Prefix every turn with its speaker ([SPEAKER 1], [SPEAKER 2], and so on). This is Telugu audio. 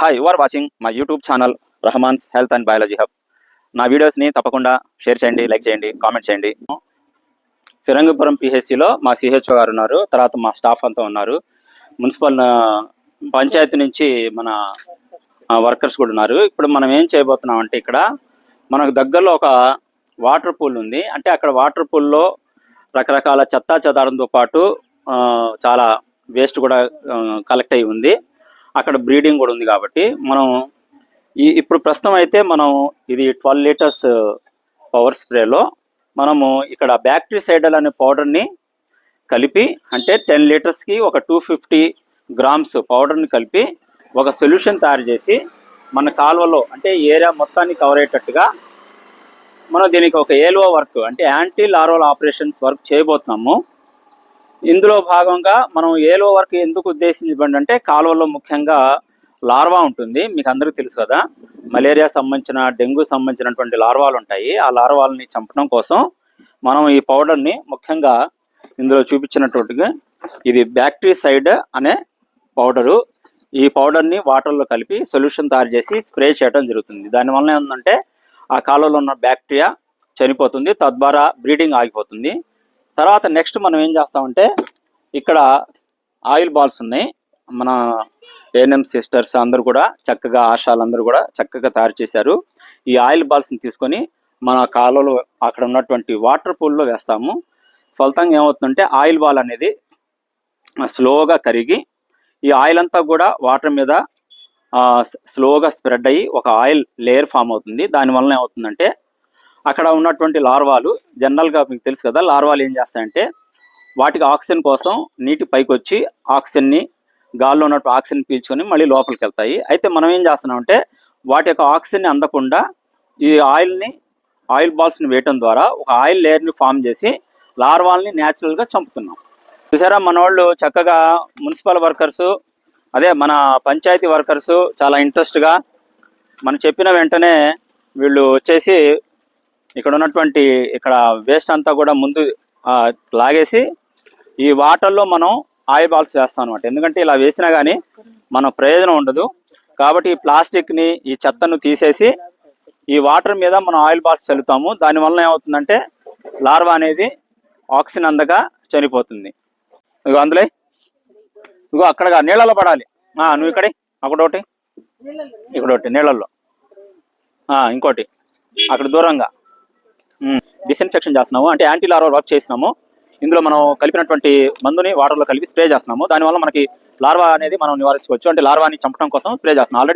[SPEAKER 1] Hi you are watching my YouTube channel Rahman's health and biology hub నా వీడియోస్ని తప్పకుండా షేర్ చేయండి లైక్ చేయండి కామెంట్ చేయండి. ఫిరంగిపురం పిహెచ్సిలో మా సిహెచ్ఓ గారు ఉన్నారు తర్వాత మా స్టాఫ్ అంతా ఉన్నారు. మున్సిపల్ పంచాయతీ నుంచి మన వర్కర్స్ కూడా ఉన్నారు. ఇప్పుడు మనం ఏం చేయబోతున్నాం అంటే ఇక్కడ మనకు దగ్గరలో ఒక వాటర్ పూల్ ఉంది. అంటే అక్కడ వాటర్ పూల్లో రకరకాల చెత్తా చెదారంతో పాటు చాలా వేస్ట్ కూడా కలెక్ట్ అయి ఉంది. అక్కడ బ్రీడింగ్ కూడా ఉంది కాబట్టి మనం ఈ ఇప్పుడు ప్రస్తుతం అయితే మనం ఇది ట్వెల్వ్ లీటర్స్ uh, పవర్ స్ప్రేలో మనము ఇక్కడ బ్యాక్టీసైడల్ అనే పౌడర్ని కలిపి అంటే టెన్ లీటర్స్కి ఒక టూ ఫిఫ్టీ గ్రామ్స్ పౌడర్ని కలిపి ఒక సొల్యూషన్ తయారు చేసి మన కాలువలో అంటే ఏరియా మొత్తాన్ని కవర్ అయ్యేటట్టుగా మనం దీనికి ఒక ఏల్వో వర్క్ అంటే యాంటీ లార్వల్ ఆపరేషన్స్ వర్క్ చేయబోతున్నాము. ఇందులో భాగంగా మనం ఏలో వరకు ఎందుకు ఉద్దేశించబడి అంటే కాలువలో ముఖ్యంగా లార్వా ఉంటుంది. మీకు అందరికీ తెలుసు కదా. మలేరియా సంబంధించిన డెంగ్యూ సంబంధించినటువంటి లార్వాలు ఉంటాయి. ఆ లార్వాలని చంపడం కోసం మనం ఈ పౌడర్ని ముఖ్యంగా ఇందులో చూపించినట్టుగా ఇది బ్యాక్టీసైడ్ అనే పౌడరు. ఈ పౌడర్ని వాటర్లో కలిపి సొల్యూషన్ తయారు చేసి స్ప్రే చేయడం జరుగుతుంది. దానివల్ల ఏంటంటే ఆ కాలువలో ఉన్న బ్యాక్టీరియా చనిపోతుంది. తద్వారా బ్రీడింగ్ ఆగిపోతుంది. తర్వాత నెక్స్ట్ మనం ఏం చేస్తామంటే ఇక్కడ ఆయిల్ బాల్స్ ఉన్నాయి. మన ఏఎన్ఎం సిస్టర్స్ అందరూ కూడా చక్కగా ఆశాలందరూ కూడా చక్కగా తయారు చేశారు. ఈ ఆయిల్ బాల్స్ని తీసుకొని మన కాలువలో అక్కడ ఉన్నటువంటి వాటర్ పూల్లో వేస్తాము. ఫలితంగా ఏమవుతుందంటే ఆయిల్ బాల్ అనేది స్లోగా కరిగి ఈ ఆయిల్ అంతా కూడా వాటర్ మీద స్లోగా స్ప్రెడ్ అయ్యి ఒక ఆయిల్ లేయర్ ఫామ్ అవుతుంది. దానివల్ల ఏమవుతుందంటే అక్కడ ఉన్నటువంటి లార్వాలు జనరల్గా మీకు తెలుసు కదా లార్వాలు ఏం చేస్తాయంటే వాటికి ఆక్సిజన్ కోసం నీటి పైకి వచ్చి ఆక్సిజన్ని గాల్లో ఉన్నట్టు ఆక్సిజన్ పీల్చుకొని మళ్ళీ లోపలికి వెళ్తాయి. అయితే మనం ఏం చేస్తున్నామంటే వాటి యొక్క ఆక్సిజన్ని అందకుండా ఈ ఆయిల్ని ఆయిల్ బాల్స్ని వేయటం ద్వారా ఒక ఆయిల్ లేయర్ని ఫామ్ చేసి లార్వాల్ని న్యాచురల్గా చంపుతున్నాం. చూసారా మన వాళ్ళు చక్కగా మున్సిపల్ వర్కర్స్ అదే మన పంచాయతీ వర్కర్స్ చాలా ఇంట్రెస్ట్గా మనం చెప్పిన వెంటనే వీళ్ళు వచ్చేసి ఇక్కడ ఉన్నటువంటి ఇక్కడ వేస్ట్ అంతా కూడా ముందు లాగేసి ఈ వాటర్లో మనం ఆయిల్ బాల్స్ వేస్తాం అనమాట ఎందుకంటే ఇలా వేసినా కానీ మన ప్రయోజనం ఉండదు. కాబట్టి ఈ ప్లాస్టిక్ని ఈ చెత్తను తీసేసి ఈ వాటర్ మీద మనం ఆయిల్ బాల్స్ చల్లుతాము. దానివల్ల ఏమవుతుందంటే లార్వా అనేది ఆక్సిజన్ అందక చనిపోతుంది. ఇగో అందులో. ఇగో అక్కడ నీళ్ళలో పడాలి. నువ్వు ఇక్కడే. అక్కడ ఒకటి ఇక్కడ ఒకటి నీళ్ళల్లో ఇంకోటి. అక్కడ దూరంగా. డిస్ఇన్ఫెక్షన్ చేస్తున్నాము. అంటే యాంటీ లార్వా వర్క్ చేస్తున్నాము. ఇందులో మనం కలిపినటువంటి మందుని వాటర్లో కలిపి స్ప్రే చేస్తున్నాము. దానివల్ల మనకి లార్వా అనేది మనం నివారించుకోవచ్చు. అంటే లార్వాని చంపడం కోసం స్ప్రే చేస్తున్నాం. ఆల్రెడీ